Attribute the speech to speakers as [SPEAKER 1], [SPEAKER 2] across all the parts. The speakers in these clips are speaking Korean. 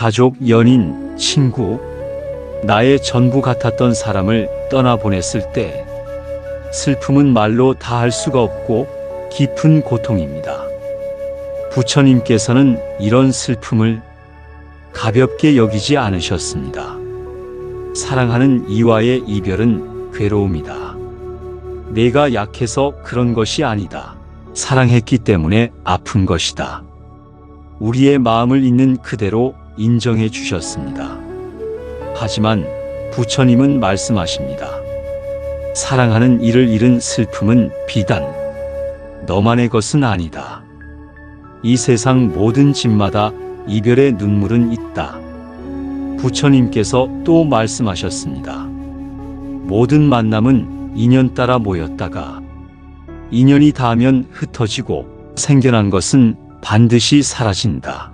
[SPEAKER 1] 가족, 연인, 친구, 나의 전부 같았던 사람을 떠나보냈을 때 슬픔은 말로 다 할 수가 없고 깊은 고통입니다. 부처님께서는 이런 슬픔을 가볍게 여기지 않으셨습니다. 사랑하는 이와의 이별은 괴로움이다. 내가 약해서 그런 것이 아니다. 사랑했기 때문에 아픈 것이다. 우리의 마음을 있는 그대로 인정해 주셨습니다. 하지만 부처님은 말씀하십니다. 사랑하는 이를 잃은 슬픔은 비단 너만의 것은 아니다. 이 세상 모든 집마다 이별의 눈물은 있다. 부처님께서 또 말씀하셨습니다. 모든 만남은 인연 따라 모였다가 인연이 닿으면 흩어지고 생겨난 것은 반드시 사라진다.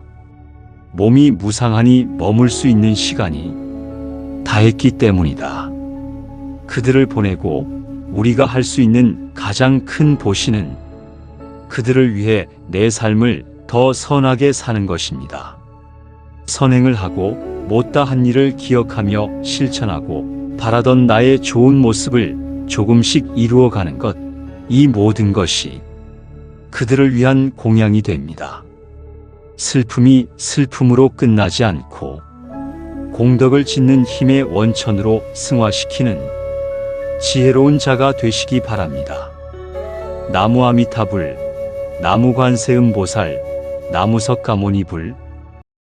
[SPEAKER 1] 몸이 무상하니 머물 수 있는 시간이 다했기 때문이다. 그들을 보내고 우리가 할 수 있는 가장 큰 보시는 그들을 위해 내 삶을 더 선하게 사는 것입니다. 선행을 하고 못다 한 일을 기억하며 실천하고 바라던 나의 좋은 모습을 조금씩 이루어가는 것, 이 모든 것이 그들을 위한 공양이 됩니다. 슬픔이 슬픔으로 끝나지 않고 공덕을 짓는 힘의 원천으로 승화시키는 지혜로운 자가 되시기 바랍니다. 나무 아미타불, 나무 관세음보살, 나무석 가모니불,